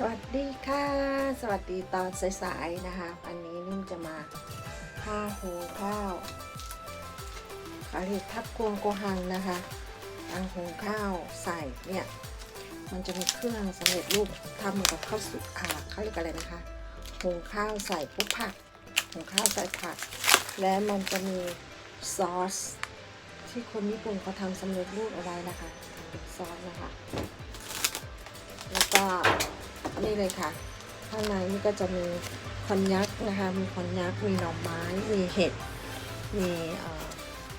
สวัสดีค่ะ สวัสดีตอนสายๆนะคะ อันนี้นิ่มจะมาผ้าหูข้าวเขาเรียกทับกวงโกหังนะคะอังหุงข้าวใส่เนี่ย มันจะมีเครื่องสำเร็จรูปทำเหมือนกับข้าวสุกอ่าเขาเรียกอะไรนะคะหุงข้าวใส่ปุ๊บผักหุงข้าวใส่ผัก และมันจะมีซอสที่คนญี่ปุ่นเขาทำสำเร็จรูปเอาไว้นะคะทำเป็นซอสนะคะ แล้วก็ นี่เลยค่ะ ข้างในนี่ก็จะมีคอนยักนะคะ มีคอนยักมีหน่อไม้ มีเห็ด มี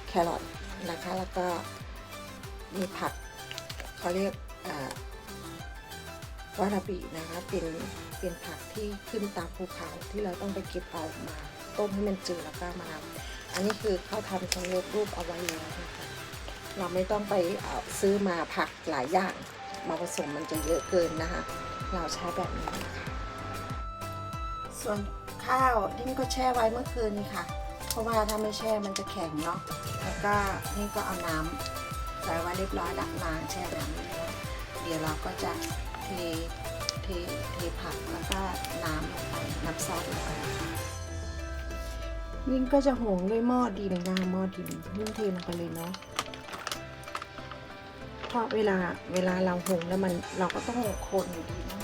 แครอทนะคะ แล้วก็มีผักเขาเรียกอ่าวาราบินะคะ เป็นเป็นผักที่ขึ้นตามภูเขาที่เราต้องไปเก็บเอามา ต้มให้มันจืดแล้วก็มานำอันนี้คือเขาทำสำเร็จรูปเอาไว้แล้วนะคะเราไม่ต้องไปซื้อมาผักหลายอย่าง มาผสมมันจะเยอะเกินนะคะ เราใช้แบบนี้นะคะส่วนข้าวนี่ก็แช่ไว้เมื่อคืนนี่ค่ะ เพราะว่าถ้าไม่แช่มันจะแข็งเนาะแล้วก็นี่ก็เอาน้ำใส่ไว้เรียบร้อยดักล้างแช่น้ำเรียบร้อยเดี๋ยวเราก็จะเทเทเทผักแล้วก็น้ำลงไปน้ำซอสลงไปยิ่งก็จะหุงด้วยหม้อดินนะคะหม้อดินยิ่งเทลงไปเลยเนาะ เพราะเวลาเวลาเราหุงแล้วมันเราก็ต้องคนอยู่ดีนาะ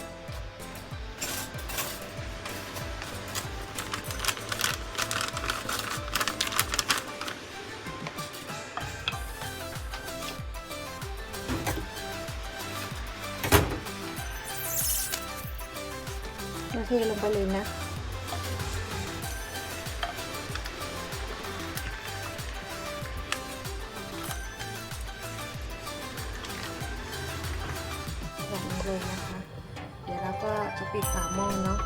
เราเทลงไปเลยนะ ลยนะคะ เดี๋ยวเราก็จะปิดฝาหม้อเนาะ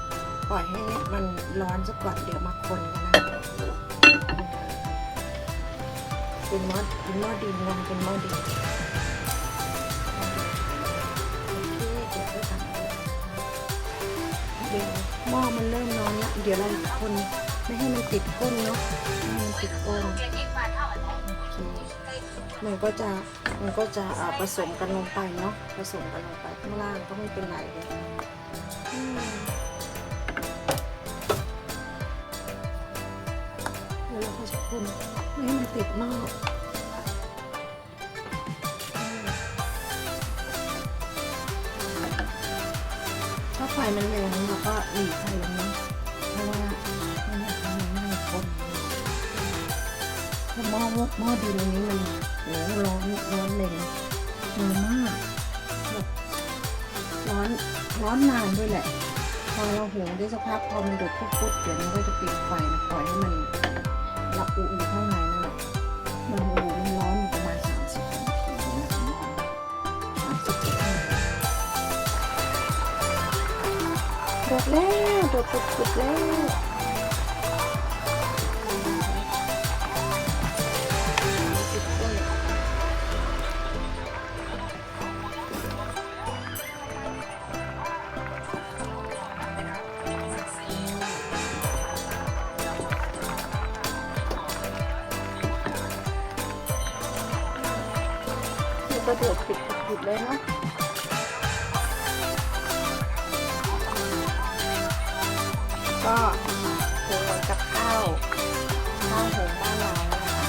ปล่อยให้มันร้อนสักก่อนเดี๋ยวมาคนกันนะเป็นหม้อเป็นหม้อดินวางเป็นหม้อดินเดี๋ยวไปทำเดี๋ยวหม้อมันเริ่มร้อนละเดี๋ยวเราคนไม่ให้มันติดก้นเนาะไม่ให้มันติดก้นโอเค มันก็จะมันก็จะผสมกันลงไปเนาะผสมกันลงไปข้างล่างก็ไม่เป็นไรเลยแล้วเราก็จะคนไม่ให้มันติดม้ออืมถ้าไฟมันแรงเราก็หลีไฟลงเนะเพราะว่า หม้อหม้อดินอันนี้มันโอ้ร้อนร้อนเลยมือมากร้อนร้อนนานด้วยแหละ พอเราหุงได้สักพักพอมันเดือดปุ๊บๆเดี๋ยวมันก็จะปิดไฟนะปล่อยให้มันละอุอยู่ข้างในนั่นแหละมันอ้โหมันร้อนอยู่ประมาณสามสิบนาทีนะสามสิบนาทีเดือดแล้วเดือดปุดๆแล้ว นี่ก็เดือดปิดปิดเลยเนาะก็คือนกับข้าวข้าวหุงบ้านเราเนี่ยนะคะ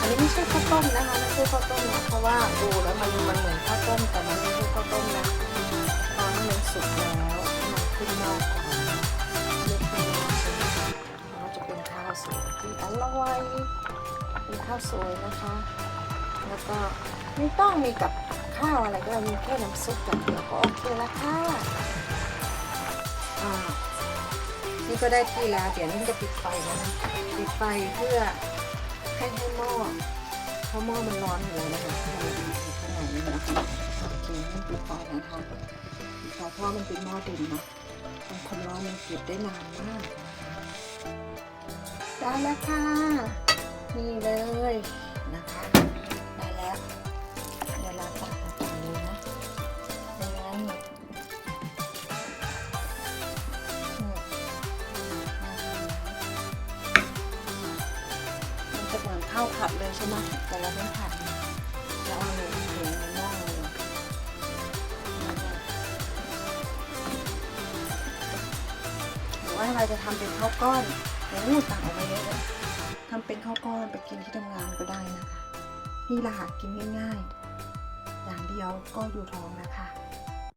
อันนี้ไม่ใช่ข้าวต้มนะคะไม่ใช่ข้าวต้มนะเพราะว่าดูแล้วมันมันเหมือนข้าวต้มแต่มันไม่ใช่ข้าวต้มนะตอนนี้มันสุกแล้วมันขึ้นหม้อก่อนเลือกข้าวหม้อใช่ไหมแล้วก็จะเป็นข้าวสวยที่อร่อยเป็นข้าวสวยนะคะ แล้วก็ ไม่ต้องมีกับข้าวอะไรก็ได้มีแค่น้ำซุปอย่างเดียวก็โอเคแล้วค่ะอ่านี่ก็ได้ที่แล้วเดี๋ยวนี่จะปิดไฟนะปิดไฟเพื่อให้ให้หม้อเพราะหม้อมันร้อนอยู่แล้วนะคะมันอยู่ข้างในนี่นะคะโอเคนี่ปิดไฟนะคะปิดไฟเพราะว่ามันเป็นหม้อดินเนาะมันความร้อนมันเก็บได้นานมากได้แล้วค่ะนี่เลยนะคะ ข้าวผัดเลยใช่ไหมแต่เราไม่ผัดเราเอาเลยถุงในหม้อเลยแล้วก็ว่าเราจะทำเป็นข้าวก้อนโอ้สั่งออกมาเยอะเลยทำเป็นข้าวก้อนไปกินที่ทำงานก็ได้นะคะนี่ละค่ะกินง่ายๆอย่างเดียวก็อยู่ท้องแล้วค่ะ